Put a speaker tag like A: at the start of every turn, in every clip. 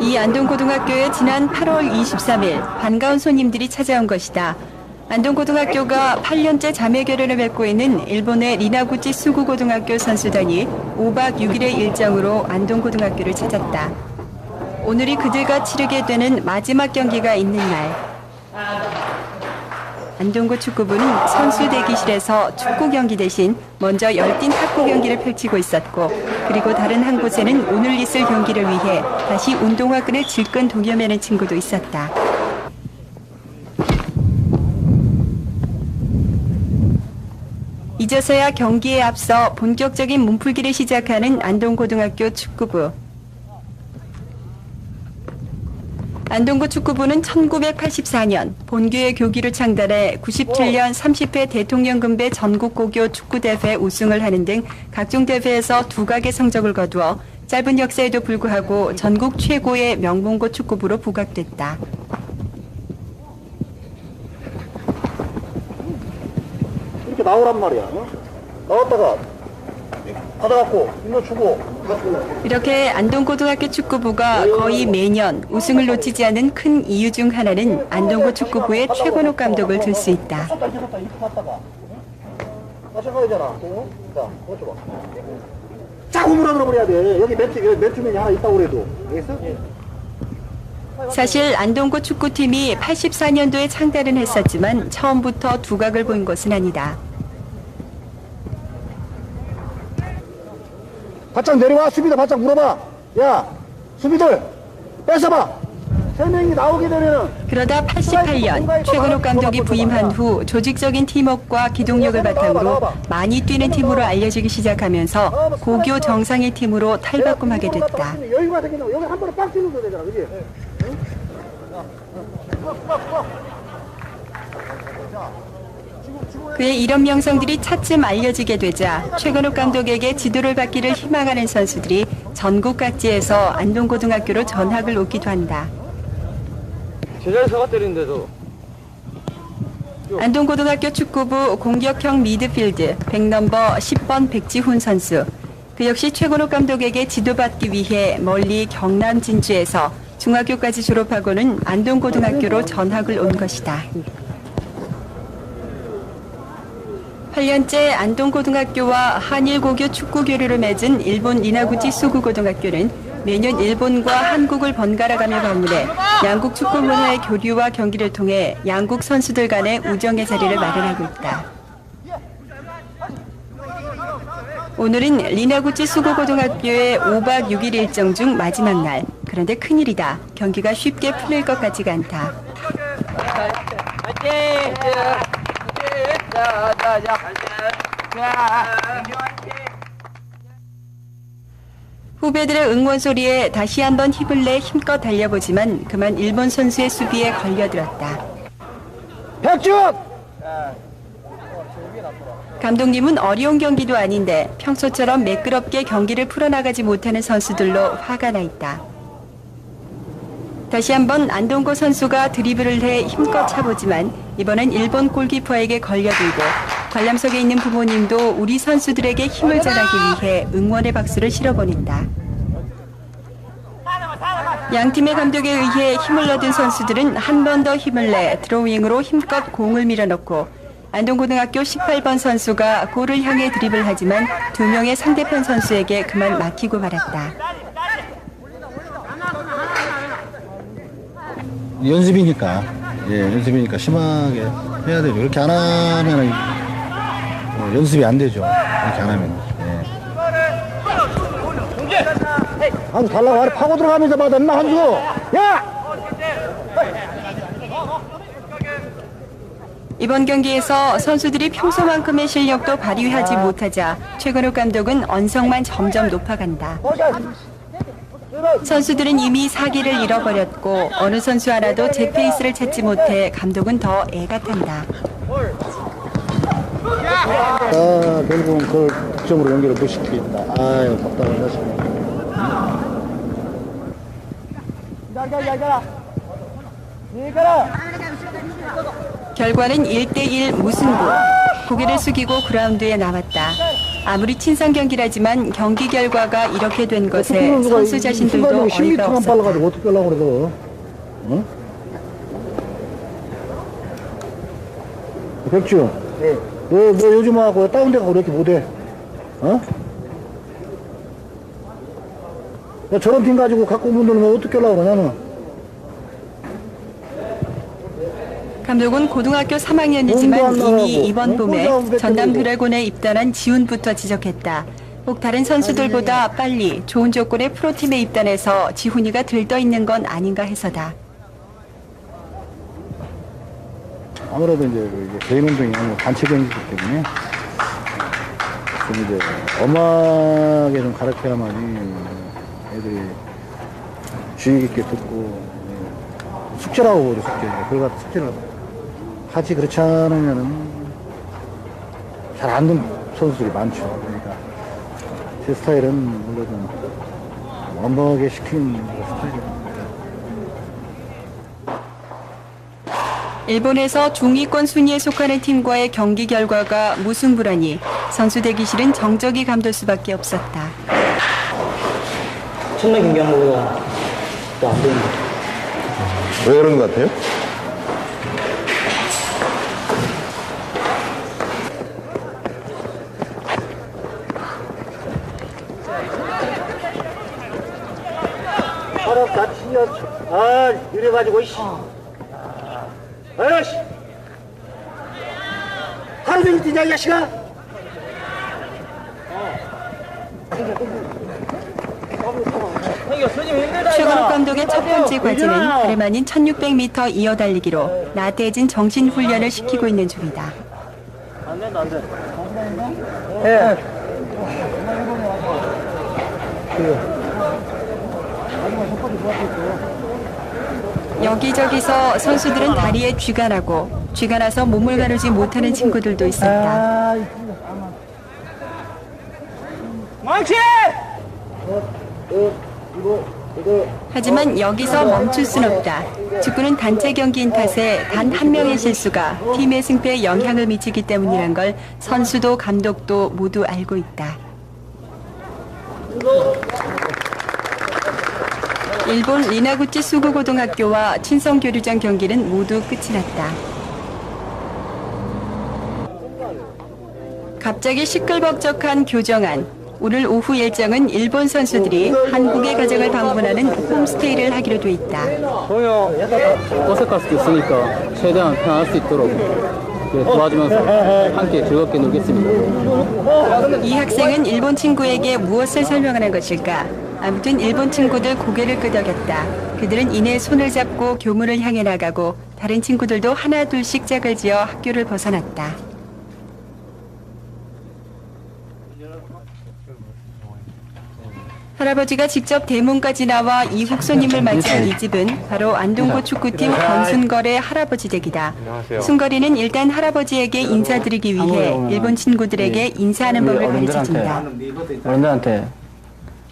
A: 이 안동고등학교에 지난 8월 23일 반가운 손님들이 찾아온 것이다. 안동고등학교가 8년째 자매 결연을 맺고 있는 일본의 리나구치 수구고등학교 선수단이 5박 6일의 일정으로 안동고등학교를 찾았다. 오늘이 그들과 치르게 되는 마지막 경기가 있는 날. 안동고 축구부는 선수 대기실에서 축구 경기 대신 먼저 열띤 탁구 경기를 펼치고 있었고 그리고 다른 한 곳에는 오늘 있을 경기를 위해 다시 운동화 끈을 질끈 동여매는 친구도 있었다. 이제서야 경기에 앞서 본격적인 몸풀기를 시작하는 안동고등학교 축구부. 안동구 축구부는 1984년 본교의 교기를 창단해 97년 30회 대통령금배 전국고교 축구대회 우승을 하는 등 각종 대회에서 두각의 성적을 거두어 짧은 역사에도 불구하고 전국 최고의 명문고 축구부로 부각됐다.
B: 이렇게 나오란 말이야. 어? 나왔다가 받아갖고 인도 주고
A: 이렇게 안동고등학교 축구부가 거의 매년 우승을 놓치지 않은 큰 이유 중 하나는 안동고 축구부의 최건욱 감독을 들 수 있다.
B: 쳤다 이렇게 쳤다 이렇게 갔다가 마찬가지잖아. 어? 자, 그거 줘봐. 자꾸 물어 들어 버려야 돼. 여기 여기 매트맨이 하나 있다고 그래도 알겠어?
A: 사실 안동고 축구팀이 84년도에 창단은 했었지만 처음부터 두각을 보인 것은 아니다.
B: 바짝 내려와. 수비들 바짝 물어봐. 야 수비들 뺏어봐. 세 명이 나오게 되면은
A: 그러다 88년 최건욱 감독이 부임한 후 조직적인 팀워크와 기동력을 바탕으로 많이 뛰는 팀으로 알려지기 시작하면서 고교 정상의 팀으로 탈바꿈하게 됐다.
B: 여기 한 번에 빡 뛰는 거 되잖아, 그지?
A: 그의 이런 명성들이 차츰 알려지게 되자 최건욱 감독에게 지도를 받기를 희망하는 선수들이 전국 각지에서 안동고등학교로 전학을 오기도 한다.
C: 제자리에서 때리는데도
A: 안동고등학교 축구부 공격형 미드필드 100넘버 10번 백지훈 선수. 그 역시 최건욱 감독에게 지도받기 위해 멀리 경남 진주에서 중학교까지 졸업하고는 안동고등학교로 전학을 온 것이다. 8년째 안동고등학교와 한일고교 축구 교류를 맺은 일본 이나구치 수구고등학교는 매년 일본과 한국을 번갈아가며 방문해 양국 축구 문화의 교류와 경기를 통해 양국 선수들 간의 우정의 자리를 마련하고 있다. 오늘은 리나구치 수구고등학교의 5박 6일 일정 중 마지막 날. 그런데 큰일이다. 경기가 쉽게 풀릴 것 같지가 않다.
C: 자,
A: 후배들의 응원 소리에 다시 한번 힘을 내 힘껏 달려보지만 그만 일본 선수의 수비에 걸려들었다.
B: 백준!
A: 감독님은 어려운 경기도 아닌데 평소처럼 매끄럽게 경기를 풀어나가지 못하는 선수들로 화가 나 있다. 다시 한번 안동고 선수가 드리블을 해 힘껏 차보지만 이번엔 일본 골키퍼에게 걸려들고 관람석에 있는 부모님도 우리 선수들에게 힘을 전하기 위해 응원의 박수를 실어보낸다. 양 팀의 감독에 의해 힘을 얻은 선수들은 한 번 더 힘을 내 드로잉으로 힘껏 공을 밀어넣고 안동고등학교 18번 선수가 골을 향해 드립을 하지만 두 명의 상대편 선수에게 그만 막히고 말았다.
D: 연습이니까 예 연습이니까 심하게 해야 되죠 그렇게 안 하면 어, 연습이 안 되죠 그렇게 안 하면 예.
B: 한주 달라고 아래 파고 들어가면서 받아, 인마 한주! 야!
A: 이번 경기에서 선수들이 평소만큼의 실력도 발휘하지 못하자 최근욱 감독은 언성만 점점 높아간다. 선수들은 이미 사기를 잃어버렸고 어느 선수 하나도 제 페이스를 찾지 못해 감독은 더 애가 탄다.
B: 아, 결국은 그걸 득점으로 연결을 못 시키겠다. 아유, 답답하다, 지금.
A: 결과는 1대1 무승부. 고개를 숙이고 그라운드에 나왔다. 아무리 친선 경기라지만 경기 결과가 이렇게 된 것에 선수 자신들도 어이가
B: 10m만
A: 없었다.
B: 빨라가지고 어떻게 하려고 그래도. 응? 백주. 네. 너, 너 요즘하고 다운돼 가고 이렇게 못해. 어? 야, 저런 팀 가지고 갖고 문드는 어떻게 하려고 그러냐는.
A: 감독은 고등학교
B: 공부
A: 3학년이지만
B: 안
A: 이미 이번
B: 어?
A: 봄에 전남. 드래곤에 입단한 지훈부터 지적했다. 혹 다른 선수들보다 빨리 좋은 조건의 프로팀에 입단해서 지훈이가 들떠 있는 건 아닌가 해서다.
B: 아무래도 이제 그 개인 운동이 아니고 단체 경기이기 때문에 좀 이제 엄하게 좀 가르쳐야만이 애들이 주의 깊게 듣고 예, 숙제라고 보죠 숙제. 그걸 갖다 숙제를 하지 그렇지 않으면은 잘 안 듣는 선수들이 많죠. 그러니까 제 스타일은 물론 좀 엄하게 시키는 스타일입니
A: 일본에서 중위권 순위에 속하는 팀과의 경기 결과가 무승부라니 선수 대기실은 정적이 감돌 수밖에 없었다.
C: 첫날 경기한 거보다 더안 되는데.
E: 왜 그런 것 같아요?
B: 서로 같이 아 이래가지고 씨 종일 뛰냐 이 자식아
A: 최건욱 감독의 첫 번째 과제는 다름 아닌 1600m 이어 달리기로 나태해진 정신 훈련을 시키고 있는 중이다.
C: 안 된다, 안 돼.
A: 여기저기서 선수들은 다리에 쥐가 나고 쥐가 나서 몸을 가누지 못하는 친구들도 있었다.
C: 망치!
A: 하지만 여기서 멈출 순 없다. 축구는 단체 경기인 탓에 단 한 명의 실수가 팀의 승패에 영향을 미치기 때문이란 걸 선수도 감독도 모두 알고 있다. 일본 리나구치 수구고등학교와 친성교류장 경기는 모두 끝이 났다. 갑자기 시끌벅적한 교정안. 오늘 오후 일정은 일본 선수들이 한국의 가정을 방문하는 홈스테이를 하기로 돼 있다.
C: 동영 어색할 수도 있으니까 최대한 편할 수 있도록 예, 도와주면서 함께 즐겁게 놀겠습니다.
A: 이 학생은 일본 친구에게 무엇을 설명하는 것일까? 아무튼 일본 친구들 고개를 끄덕였다. 그들은 이내 손을 잡고 교문을 향해 나가고 다른 친구들도 하나 둘씩 짝을 지어 학교를 벗어났다. 할아버지가 직접 대문까지 나와 이국 손님을 맞이한 이 집은 바로 안동고 축구팀 권순걸의 할아버지 댁이다. 순걸이는 일단 할아버지에게 인사드리기 위해 일본 친구들에게 인사하는 법을 가르쳐준다.
C: 어른들한테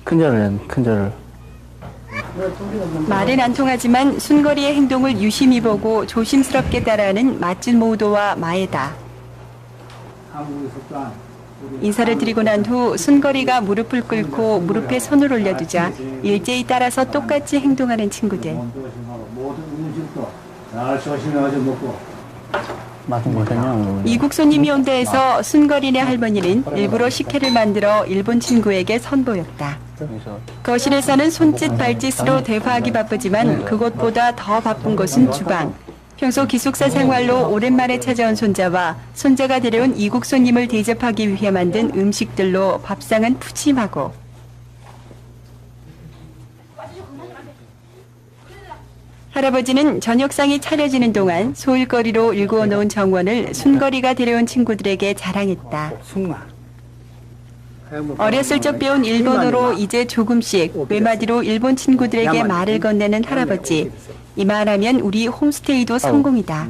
C: 큰절을 해, 큰절을.
A: 말은 안 통하지만 순거리의 행동을 유심히 보고 조심스럽게 따라하는 맛진 모도와 마에다. 인사를 드리고 난 후 순거리가 무릎을 꿇고 무릎에 손을 올려두자 일제히 따라서 똑같이 행동하는 친구들. 이국 손님이 온다 해서 순거리네 할머니는 일부러 식혜를 만들어 일본 친구에게 선보였다. 거실에서는 손짓 발짓으로 대화하기 바쁘지만 그것보다 더 바쁜 곳은 주방. 평소 기숙사 생활로 오랜만에 찾아온 손자와 손자가 데려온 이국 손님을 대접하기 위해 만든 음식들로 밥상은 푸짐하고 할아버지는 저녁상이 차려지는 동안 소일거리로 일구어 놓은 정원을 순거리가 데려온 친구들에게 자랑했다. 어렸을 적 배운 일본어로 이제 조금씩 외마디로 일본 친구들에게 말을 건네는 할아버지. 이만하면 우리 홈스테이도 성공이다.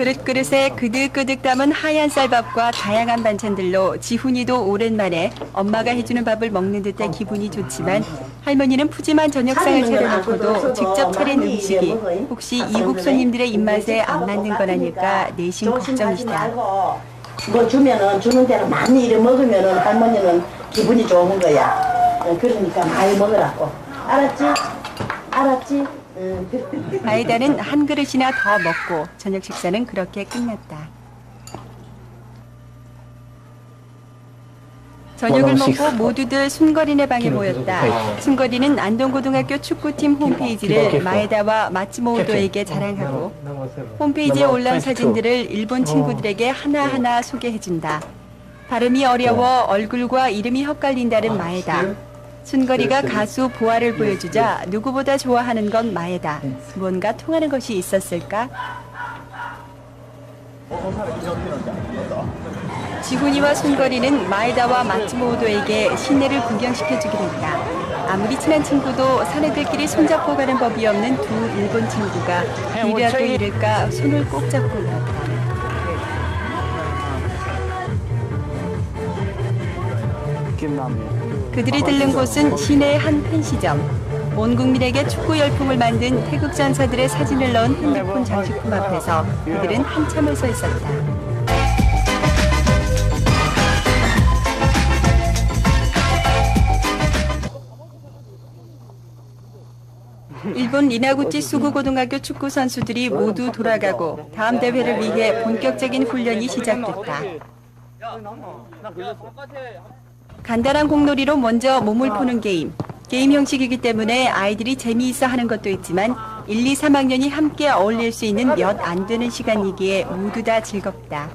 A: 그릇그릇에 그득그득 담은 하얀 쌀밥과 다양한 반찬들로 지훈이도 오랜만에 엄마가 해주는 밥을 먹는 듯해 기분이 좋지만 할머니는 푸짐한 저녁상을 차려놓고도 직접 차린 음식이 혹시 이국 손님들의 입맛에 안 맞는 건 아닐까 내심 걱정이다.
F: 뭐 주면은 주는 대로 많이 이래 먹으면은 할머니는 기분이 좋은 거야. 어, 그러니까 많이 먹으라고. 알았지? 알았지? 응.
A: 아이다는 한 그릇이나 더 먹고 저녁 식사는 그렇게 끝났다. 저녁을 먹고 모두들 순거리네 방에 모였다. 순거리는 안동고등학교 축구팀 홈페이지를 마에다와 마츠모토에게 자랑하고 홈페이지에 올라온 사진들을 일본 친구들에게 하나하나 소개해준다. 발음이 어려워 얼굴과 이름이 헷갈린다는 마에다. 순거리가 가수 보아를 보여주자 누구보다 좋아하는 건 마에다. 뭔가 통하는 것이 있었을까? 지훈이와 순거리는 마에다와 마츠모도에게 시내를 구경시켜주기로 했다. 아무리 친한 친구도 사내들끼리 손잡고 가는 법이 없는 두 일본 친구가 이래도 이럴까 손을 꼭 잡고 걸었다. 그들이 들른 곳은 시내의 한 펜시점. 온 국민에게 축구 열풍을 만든 태극 전사들의 사진을 넣은 핸드폰 장식품 앞에서 그들은 한참을 서 있었다. 일본 리나구치 수구고등학교 축구 선수들이 모두 돌아가고 다음 대회를 위해 본격적인 훈련이 시작됐다. 간단한 공놀이로 먼저 몸을 푸는 게임. 게임 형식이기 때문에 아이들이 재미있어 하는 것도 있지만 1, 2, 3학년이 함께 어울릴 수 있는 몇 안 되는 시간이기에 모두 다 즐겁다.